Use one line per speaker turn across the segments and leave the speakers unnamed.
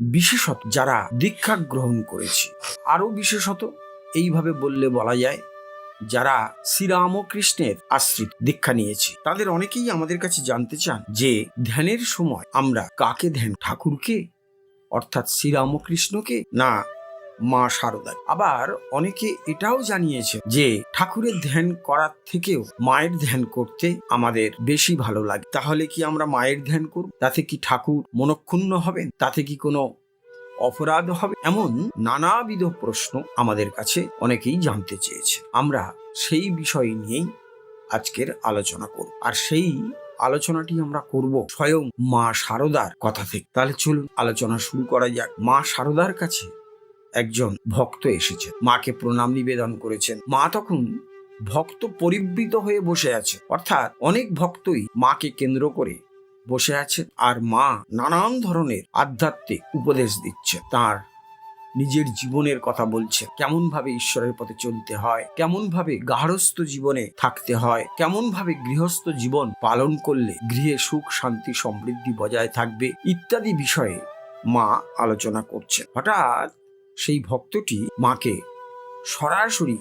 বিশেষত যারা দীক্ষা গ্রহণ করেছি। আরও বিশেষত এইভাবে বললে বলা যায়, যারা শ্রীরামকৃষ্ণের আশ্রিত দীক্ষা নিয়েছে। তাদের অনেকেই আমাদের কাছে জানতে চান যে ধ্যানের সময় আমরা কাকে ধ্যান, ঠাকুরকে? অর্থাৎ শ্রীরামকৃষ্ণকে? না মা শারদা আবার অনেকে এটাও জানিয়েছে যে, ঠাকুরের ধ্যান করার থেকেও মায়ের ধ্যান করতে আমাদের বেশি ভালো লাগে। তাহলে কি আমরা মায়ের ধ্যান করব? তাতে কি ঠাকুর মনক্ষুণ্ণ হবেন? তাতে কি কোনো অপরাধ হবে? এমন নানাবিধ প্রশ্ন আমাদের কাছে অনেকেই জানতে চেয়েছে। আমরা সেই বিষয় নিয়েই আজকের আলোচনা করব। আর সেই আলোচনাটি আমরা করব স্বয়ং মা শারদার কথা থেকে। তাহলে চলুন আলোচনা শুরু করা যাক। মা শারদার কাছে একজন ভক্ত এসেছেন মাকে প্রণাম নিবেদন করেছেন। মা তখন ভক্ত পরিবৃত হয়ে বসে আছে। অর্থাৎ অনেক ভক্তই মাকে কেন্দ্র করে বসে আছেন আর মা নানান ধরনের আধ্যাত্মিক উপদেশ দিচ্ছে তার নিজের জীবনের কথা বলছে কেমন ভাবে ঈশ্বরের পথে চলতে হয় কেমন ভাবে গার্হস্থ জীবনে থাকতে হয় কেমন ভাবে গৃহস্থ জীবন পালন করলে গৃহে সুখ, শান্তি, সমৃদ্ধি বজায় থাকবে ইত্যাদি বিষয়ে মা আলোচনা করছে হঠাৎ সেই ভক্তটি মাকে সরাসরি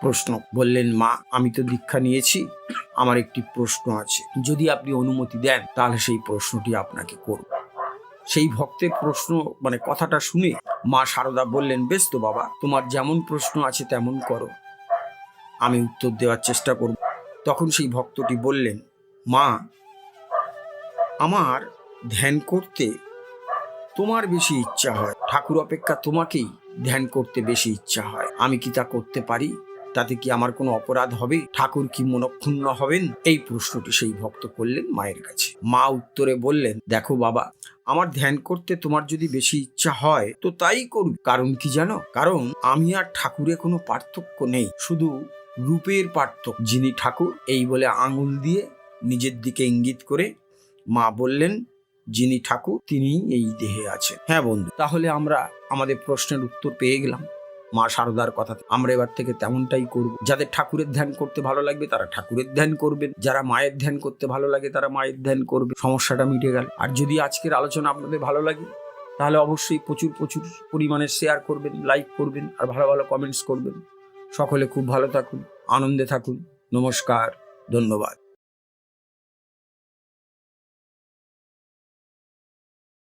প্রশ্ন বললেন, মা, আমি তো দীক্ষা নিয়েছি, আমার একটি প্রশ্ন আছে। যদি আপনি অনুমতি দেন, তাহলে সেই প্রশ্নটি আপনাকে করব। সেই ভক্তের প্রশ্ন মানে কথাটা শুনে মা সারদা বললেন, বেশ তো বাবা, তোমার যেমন প্রশ্ন আছে তেমন করো। আমি উত্তর দেওয়ার চেষ্টা করব। তখন সেই ভক্তটি বললেন, মা, আমার ধ্যান করতে তোমার বেশি ইচ্ছা হয়। ঠাকুর অপেক্ষা তোমাকেই ধ্যান করতে বেশি ইচ্ছা হয়। আমি কি তা করতে পারি? তাতে কি আমার কোনো অপরাধ হবে? ঠাকুর কি মনক্ষুণ্ণ হবেন? এই প্রশ্নটি সেই ভক্ত করলেন মায়ের কাছে। মা উত্তরে বললেন, দেখো বাবা, আমার ধ্যান করতে তোমার যদি বেশি ইচ্ছা হয়, তো তাই করু কারণ কি জানো? কারণ আমি আর ঠাকুরে কোনো পার্থক্য নেই। শুধু রূপের পার্থক্য। যিনি ঠাকুর, এই বলে আঙুল দিয়ে নিজের দিকে ইঙ্গিত করে মা বললেন যিনি ঠাকুর তিনি এই দেহে আছেন। হ্যাঁ বন্ধু, তাহলে আমরা আমাদের প্রশ্নের উত্তর পেয়ে গেলাম। মা শারদার কথা আমরা এবার থেকে তেমনটাই করব। যাদের ঠাকুরের ধ্যান করতে ভালো লাগবে, তারা ঠাকুরের ধ্যান করবেন। যারা মায়ের ধ্যান করতে ভালো লাগে, তারা মায়ের ধ্যান করবে সমস্যাটা মিটে গেল। আর যদি আজকের আলোচনা আপনাদের ভালো লাগে, তাহলে অবশ্যই প্রচুর প্রচুর পরিমাণে শেয়ার করবেন লাইক করবেন, আর ভালো ভালো কমেন্টস করবেন। সকলে খুব ভালো থাকুন, আনন্দে থাকুন। নমস্কার, ধন্যবাদ।